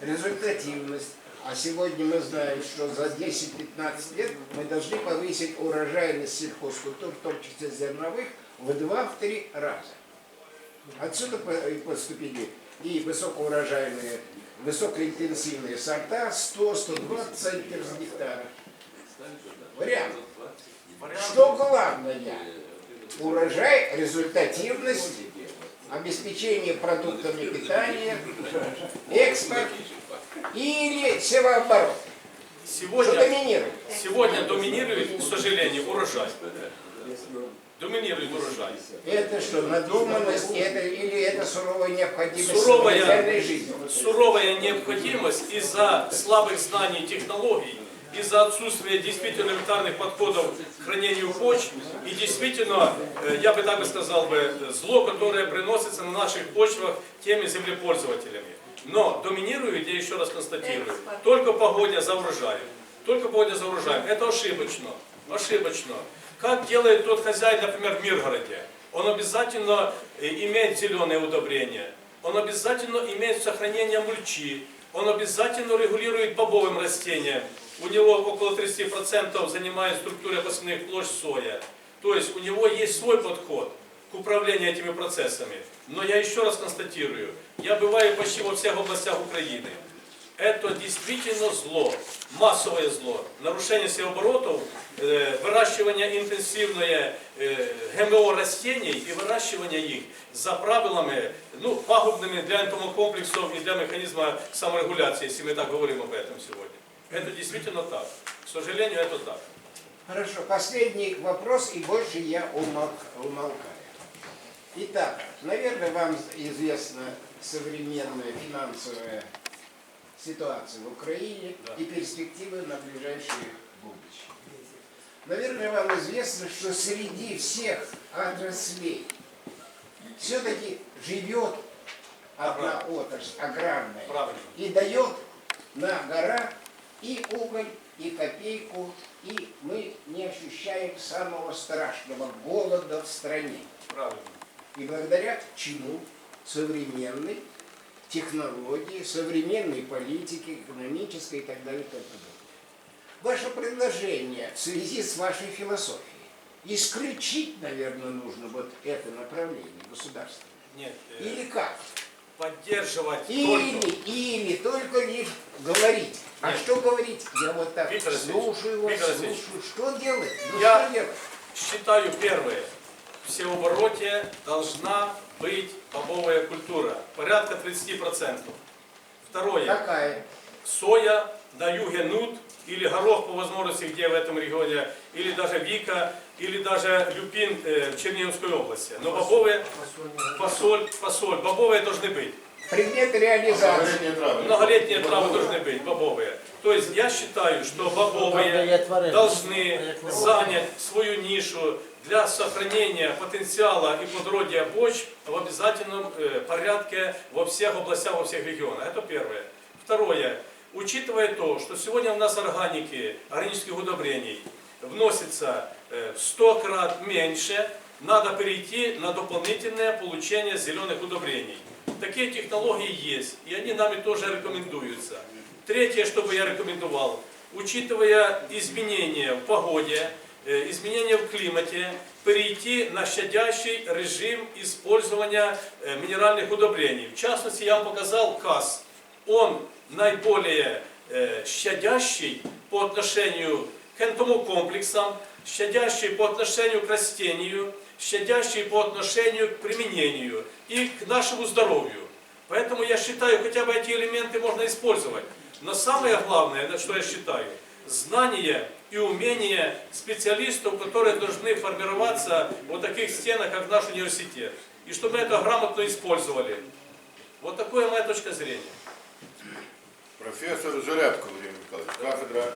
результативность. А сегодня мы знаем, что за 10-15 лет мы должны повысить урожайность сельхозкультур, в том числе зерновых, в 2-3 раза. Отсюда и поступили и высокоурожайные, высокоинтенсивные сорта 100-120 центнеров с гектара. Вариант. Что главное? Урожай, результативность, обеспечение продуктами питания, экспорт или севооборот. Что Сегодня, доминирует? сегодня доминирует, к сожалению, урожай. Доминирует урожай. Это что, надуманность, это, или это суровая необходимость Суровая, жизни? суровая необходимость из-за слабых знаний и технологий, из-за отсутствия действительно элементарных подходов к хранению почв и действительно, э, я бы так бы сказал бы, зло, которое приносится на наших почвах теми землепользователями. Но доминирует, я еще раз констатирую, только погодня за урожаем. Только погодня за урожаем. Это ошибочно. Ошибочно. Как делает тот хозяин, например, в Миргороде? Он обязательно э, имеет зеленые удобрения. Он обязательно имеет сохранение мульчи. Он обязательно регулирует бобовым растением. У него около 30% занимает структура посевных площадь соя. То есть у него есть свой подход к управлению этими процессами. Но я еще раз констатирую, я бываю почти во всех областях Украины. Это действительно зло, массовое зло. Нарушение севооборотов, э, выращивание интенсивное э, ГМО растений и выращивание их за правилами, ну, пагубными для энтомокомплексов и для механизма саморегуляции, если мы так говорим об этом сегодня. Это действительно так. К сожалению, это так. Хорошо, последний вопрос, и больше я умолк- умолкаю. Итак, наверное, вам известна современная финансовая ситуация в Украине Да. и перспективы на ближайшее будущее. Наверное, вам известно, что среди всех отраслей все-таки живет одна отрасль аграрная Правильно. и дает на гора и уголь, и копейку, и мы не ощущаем самого страшного голода в стране. Правильно. И благодаря чему современной технологии, современной политики, экономической и так далее. и тому подобное. Ваше предложение в связи с вашей философией исключить, наверное, нужно вот это направление государства. Нет, э, Или как? поддерживать Или, только или только лишь говорить. А Нет. что говорить? Я вот так Виктор слушаю вас, Виктор слушаю. Что делать? Ну я- что делать? Считаю первое. В всеобороте должна быть бобовая культура. Порядка 30%. Второе. Какая? Соя на юге нут или горох по возможности, где в этом регионе, или даже вика, или даже люпин э, в Черниговской области. Но бобовые, фасоль, фасоль, бобовые должны быть. Предмет реализации. Многолетние травы. Многолетние травы должны быть, бобовые. То есть я считаю, что бобовые должны занять свою нишу для сохранения потенциала и плодородия почв в обязательном э, порядке во всех областях, во всех регионах. Это первое. Второе. Учитывая то, что сегодня у нас органики, органических удобрений вносится э, в 100 крат меньше, надо перейти на дополнительное получение зеленых удобрений. Такие технологии есть, и они нами тоже рекомендуются. Третье, что бы я рекомендовал, учитывая изменения в погоде, э, изменения в климате, перейти на щадящий режим использования э, минеральных удобрений. В частности, я вам показал КАС. Он наиболее э, щадящий по отношению к энтомокомплексам, щадящий по отношению к растению, щадящий по отношению к применению и к нашему здоровью. Поэтому я считаю, хотя бы эти элементы можно использовать. Но самое главное, что я считаю, знание и умение специалистов, которые должны формироваться в таких стенах, как наш университет. И чтобы это грамотно использовали. Вот такая моя точка зрения. Профессор Зарядко Владимир Николаевич, кафедра